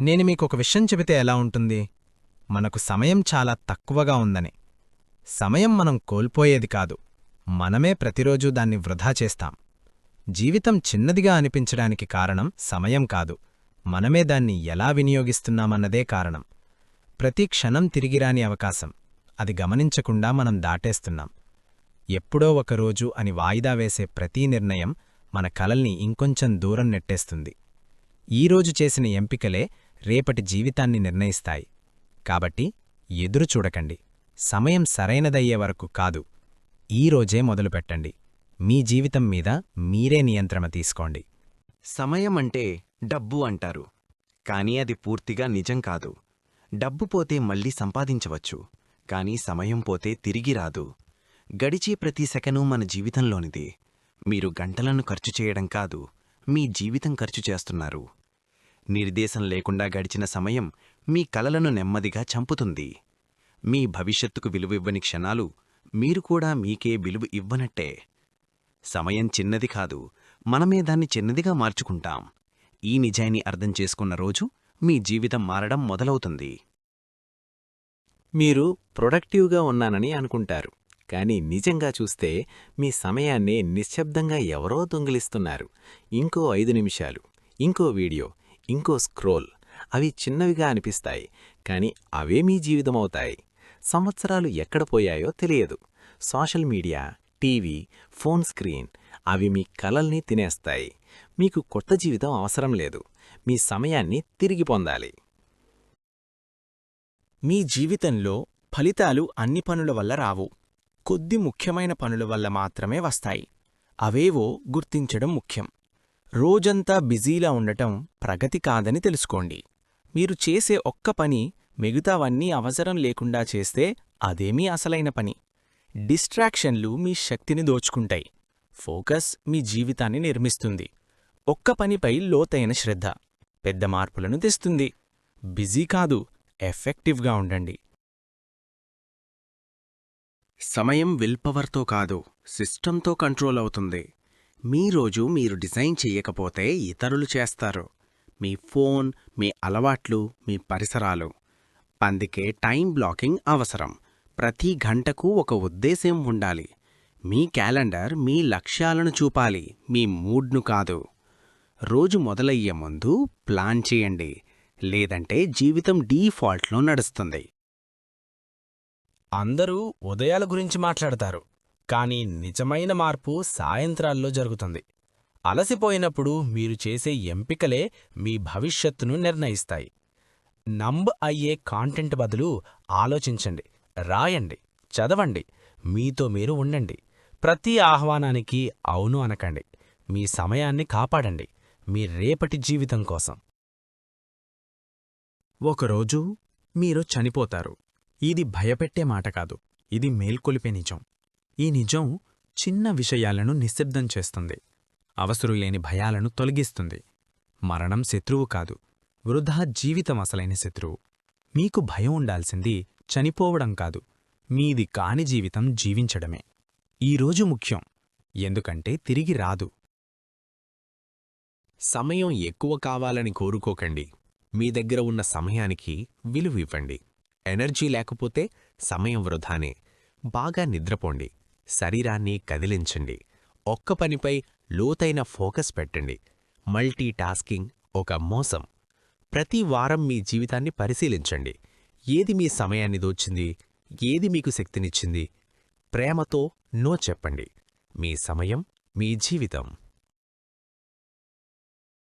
నేను మీకొక విషయం చెబితే ఎలా ఉంటుంది? మనకు సమయం చాలా తక్కువగా ఉందని. సమయం మనం కోల్పోయేది కాదు. మనమే ప్రతిరోజూ దాన్ని వృధా చేస్తాం. జీవితం చిన్నదిగా అనిపించడానికి కారణం సమయం కాదు. మనమే దాన్ని ఎలా వినియోగిస్తున్నామన్నదే కారణం. ప్రతి క్షణం తిరిగిరాని అవకాశం. అది గమనించకుండా మనం దాటేస్తున్నాం. ఎప్పుడో ఒకరోజు అని వాయిదా వేసే ప్రతి నిర్ణయం మన కలల్ని ఇంకొంచెం దూరం నెట్టేస్తుంది. ఈరోజు చేసిన ఎంపికలే రేపటి జీవితాన్ని నిర్ణయిస్తాయి. కాబట్టి ఎదురు చూడకండి. సమయం సరైనదయ్యే వరకు కాదు. ఈరోజే మొదలుపెట్టండి మీ జీవితం మీద మీరే నియంత్రణ తీసుకోండి. సమయం అంటే డబ్బు అంటారు. కానీ అది పూర్తిగా నిజం కాదు. డబ్బు పోతే మళ్ళీ సంపాదించవచ్చు. కానీ సమయం పోతే తిరిగి రాదు. గడిచే ప్రతి సెకను మన జీవితంలోనిది. మీరు గంటలను ఖర్చు చేయడం కాదు. మీ జీవితం ఖర్చు చేస్తున్నారు. నిర్దేశం లేకుండా గడిచిన సమయం మీ కలలను నెమ్మదిగా చంపుతుంది. మీ భవిష్యత్తుకు విలువివ్వని క్షణాలు మీరు కూడా మీకే విలువ ఇవ్వనట్టే. సమయం చిన్నది కాదు మనమే దాన్ని చిన్నదిగా మార్చుకుంటాం. ఈ నిజాన్ని అర్థం చేసుకున్న రోజు మీ జీవితం మారడం మొదలవుతుంది. మీరు ప్రొడక్టివ్గా ఉన్నానని అనుకుంటారు కానీ నిజంగా చూస్తే మీ సమయాన్ని నిశ్శబ్దంగా ఎవరో దొంగిలిస్తున్నారు. ఇంకో ఐదు నిమిషాలు ఇంకో వీడియో ఇంకో స్క్రోల్. అవి చిన్నవిగా అనిపిస్తాయి కానీ అవే మీ జీవితమవుతాయి. సంవత్సరాలు ఎక్కడ పోయాయో తెలియదు. Social media TV phone screen అవి మీ కలల్ని తినేస్తాయి. మీకు కొత్త జీవితం అవసరం లేదు. మీ సమయాన్ని తిరిగి పొందాలి. మీ జీవితంలో ఫలితాలు అన్ని పనుల వల్ల రావు. కొద్ది ముఖ్యమైన పనుల వల్ల మాత్రమే వస్తాయి. అవేవో గుర్తించడం ముఖ్యం. రోజంతా బిజీలా ఉండటం ప్రగతి కాదని తెలుసుకోండి. మీరు చేసే ఒక్క పని మిగతావన్నీ అవసరం లేకుండా చేస్తే అదేమీ అసలైన పని. డిస్ట్రాక్షన్లు మీ శక్తిని దోచుకుంటాయి. ఫోకస్ మీ జీవితాన్ని నిర్మిస్తుంది. ఒక్క పనిపై లోతైన శ్రద్ధ పెద్ద మార్పులను తెస్తుంది. బిజీ కాదు ఎఫెక్టివ్గా ఉండండి. సమయం విల్పవర్తో కాదు సిస్టంతో కంట్రోల్ అవుతుంది. మీ రోజు మీరు డిజైన్ చెయ్యకపోతే ఇతరులు చేస్తారు. మీ ఫోన్ మీ అలవాట్లు మీ పరిసరాలు. అందుకే టైం బ్లాకింగ్ అవసరం. ప్రతి గంటకు ఒక ఉద్దేశ్యం ఉండాలి. మీ క్యాలెండర్ మీ లక్ష్యాలను చూపాలి. మీ మూడ్ను కాదు. రోజు మొదలయ్యే ముందు ప్లాన్ చేయండి. లేదంటే జీవితం డీఫాల్ట్లో నడుస్తుంది. అందరూ ఉదయాల గురించి మాట్లాడతారు. కానీ నిజమైన మార్పు సాయంత్రాల్లో జరుగుతుంది. అలసిపోయినప్పుడు మీరు చేసే ఎంపికలే మీ భవిష్యత్తును నిర్ణయిస్తాయి. నంబ్ అయ్యే కాంటెంట్ బదులు ఆలోచించండి రాయండి చదవండి మీతో మీరు ఉండండి. ప్రతి ఆహ్వానానికి అవును అనకండి. మీ సమయాన్ని కాపాడండి. మీ రేపటి జీవితం కోసం. ఒకరోజు మీరు చనిపోతారు. ఇది భయపెట్టే మాట కాదు. ఇది మేల్కొలిపే నిజం. ఈ నిజం చిన్న విషయాలను నిశ్శబ్దం చేస్తుంది. అవసరులేని భయాలను తొలగిస్తుంది. మరణం శత్రువు కాదు వృధా జీవితం అసలైన శత్రువు. మీకు భయం ఉండాల్సింది చనిపోవడం కాదు మీది కాని జీవితం జీవించడమే. ఈరోజు ముఖ్యం ఎందుకంటే తిరిగి రాదు. సమయం ఎక్కువ కావాలని కోరుకోకండి. మీ దగ్గర ఉన్న సమయానికి విలువ ఇవ్వండి. ఎనర్జీ లేకపోతే సమయం వృధానే. బాగా నిద్రపోండి. శరీరాన్ని కదిలించండి. ఒక్క పనిపై లోతైన ఫోకస్ పెట్టండి. మల్టీ టాస్కింగ్ ఒక మోసం. ప్రతి వారం మీ జీవితాన్ని పరిశీలించండి. ఏది మీ సమయాన్ని దోచింది? ఏది మీకు శక్తినిచ్చింది? ప్రేమతో నో చెప్పండి. మీ సమయం మీ జీవితం.